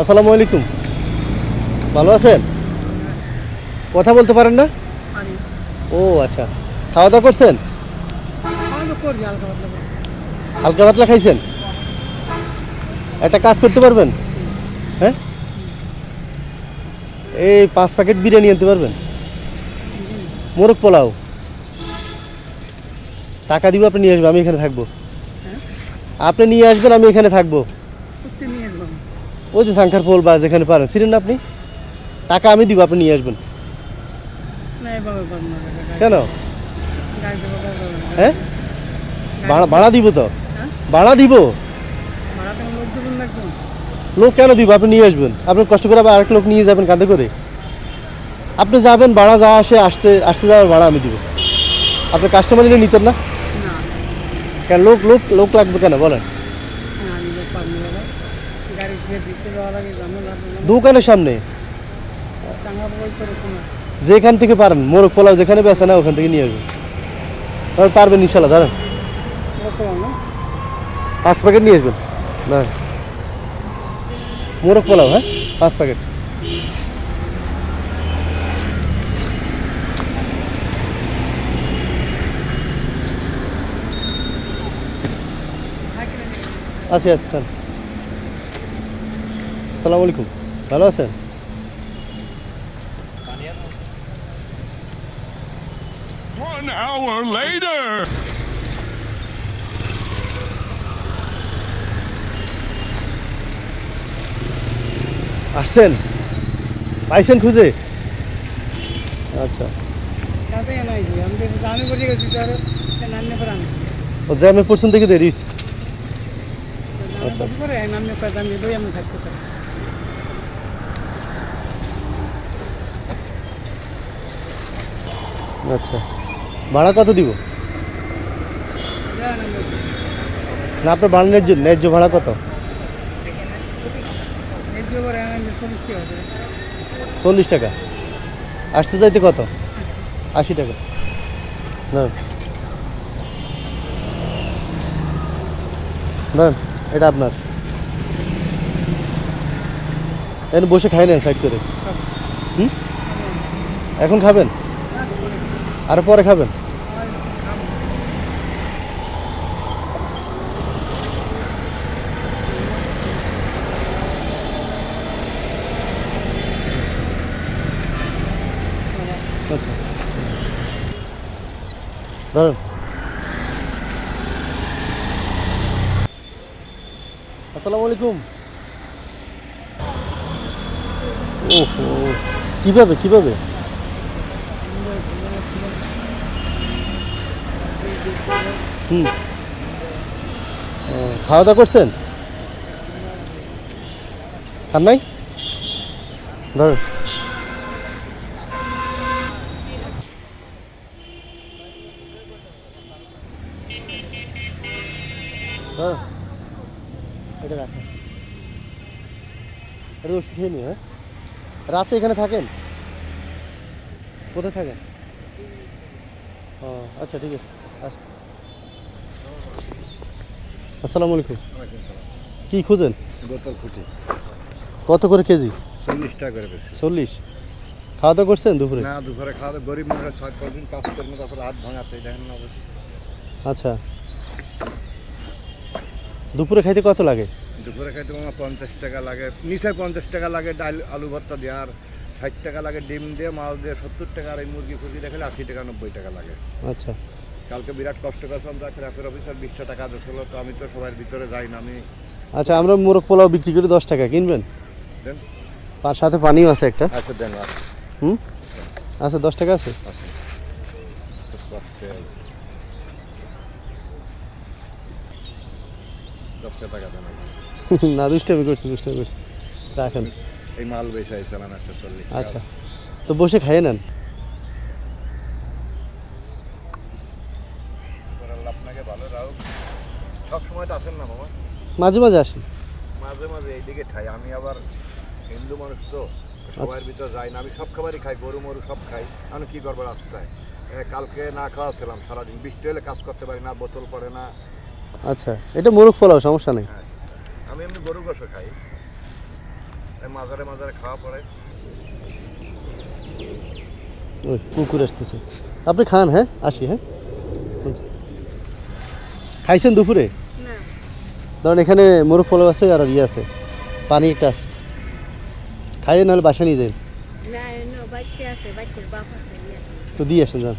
আসসালামু আলাইকুম। ভালো আছেন? কথা বলতে পারেন না? ও আচ্ছা। খাওয়া দাওয়া করছেন হালকা পাতলা হালকা পাতলা খাইছেন? একটা কাজ করতে পারবেন? হ্যাঁ? এই পাঁচ প্যাকেট বিরিয়ানি আনতে পারবেন? মোরগ পোলাও। টাকা দিব আপনি নিয়ে আসবেন আমি এখানে থাকব। আপনি নিয়ে আসবেন আমি এখানে থাকব। ওই যে সাংখার পোল বা যেখানে পারেন ছিলেন না আপনি? টাকা আমি দিব আপনি নিয়ে আসবেন। কেন? না। হ্যাঁ? ভাড়া দিব তো? হ্যাঁ? ভাড়া দিব? লোক কেন দিব? আপনি নিয়ে আসবেন। আপনি কষ্ট করে আবার আরেক লোক নিয়ে যাবেন কাঁধে করে। আপনি যাবেন ভাড়া যা আসে আসতে আসতে যাওয়ার ভাড়া আমি দিব। আপনি কাস্টমার নিলে নিতেন না? না। কেন লোক লোক লোক লাগবে কেন? বলেন না আমি লোক পাবো না দাদা। গাড়ি ফিরে দিতে দেওয়া লাগে ঝামেলা আছে না। দোকানের সামনে? যেখান থেকে পারেন মোরগ পোলাও যেখানে বেচা না ওখান থেকে নিয়ে আসবেন। তাহলে পারবেন ইনশাল্লাহ জানেন? লোক পাবো না? পাঁচ প্যাকেট নিয়ে আসবেন? না। মোরগ পোলাও হ্যাঁ? পাঁচ প্যাকেট। আচ্ছা আচ্ছা আসসালামু আলাইকুম। ভালো আছেন? One hour later. আসছেন? পাইছেন খুঁজে? আচ্ছা। তাতে কেন আইছি আমি ও জ্যামে পড়ছেন দেখে দেরি হয়েছে। জানি বসে করে নামনে পরে আমি লই আমি থাকতে পারি আচ্ছা। ভাড়া কত দিব? না আপনার ভাড়া ন্যায্য ন্যায্য ভাড়া কত? চল্লিশ টাকা আসতে যাইতে কত? আশি টাকা। না। না এটা আপনার। এখানে বসে খাই নেন সাইড করে। হুম? এখন খাবেন? আর পরে খাবেন। ধরেন। আসসালামু আলাইকুম। ওহো কীভাবে কীভাবে? হুম। খাওয়া দাওয়া করছেন? খান নাই? হ্যাঁ এটা এটা খেয়ে হ্যাঁ? রাতে এখানে থাকেন? কোথায় থাকেন? ও আচ্ছা ঠিক আছে। আসসালামু আলাইকুম। কি খুঁজেন? বোতল ফুটে কত করে কেজি? চল্লিশ টাকা করে বেশি। চল্লিশ। খাওয়া দাওয়া করছেন দুপুরে? না দুপুরে খাওয়া দাওয়া গরিব মানুষ ছয় কদিন কাজ করব তারপরে হাত ভাঙাতে দেখেন না অবশ্যই আচ্ছা। দুপুরে খাইতে কত লাগে? দুপুরে খাইতে আমার পঞ্চাশ টাকা লাগে নিচে পঞ্চাশ টাকা লাগে ডাল আলু ভর্তা দিয়ে আর ষাট টাকা লাগে ডিম দিয়ে মাছ দিয়ে সত্তর টাকা আর এই মুরগি ফুরগি দেখালে আশি টাকা নব্বই টাকা লাগে। আচ্ছা। কালকে বিরাট কষ্ট করছিলাম তার ট্রাফিক অফিসার বিশটা টাকা দিয়েছিল তো আমি তো সবার ভিতরে যাই না আমি আচ্ছা আমরা মোরগ পোলাও বিক্রি করি দশ টাকা কিনবেন? দেন। তার সাথে পানিও আছে একটা। আচ্ছা দেন হুম? আচ্ছা দশ টাকা আছে। না দুষ্টামি করছি দুষ্টামি করছি। রাখেন। এই মাল বেশি আচ্ছা তো বসে খাইয়ে নেন আল্লাহ আপনাকে ভালো রাখুক সব সময় তো আসেন না মামা মাঝে মাঝে আসি? মাঝে মাঝে এইদিকে খাই। আমি আবার হিন্দু মানুষ তো সবার ভিতর যাই না। আমি সব খাবারই খাই গরু মরু সব খাই। আমি কি করব রাস্তায়? কালকে না খাওয়া ছিলাম সারাদিন। বৃষ্টি হলে কাজ করতে পারি না বোতল পড়ে না। আচ্ছা। এটা মোরগ পোলাও সমস্যা নেই। আমি এমনি গরু গোসও খাই। এই মাজারে মাজারে খাওয়া পড়ে। ওই কুকুর আসতেছে। আপনি খান হ্যাঁ? আসি হ্যাঁ? খাইছেন দুপুরে? ধরেন এখানে মোরগ পোলাও আছে আর ইয়ে আছে পানি একটা আছে। খাইয়ে নাহলে বাসা নিয়ে যাই। তো দিয়ে আসেন যান।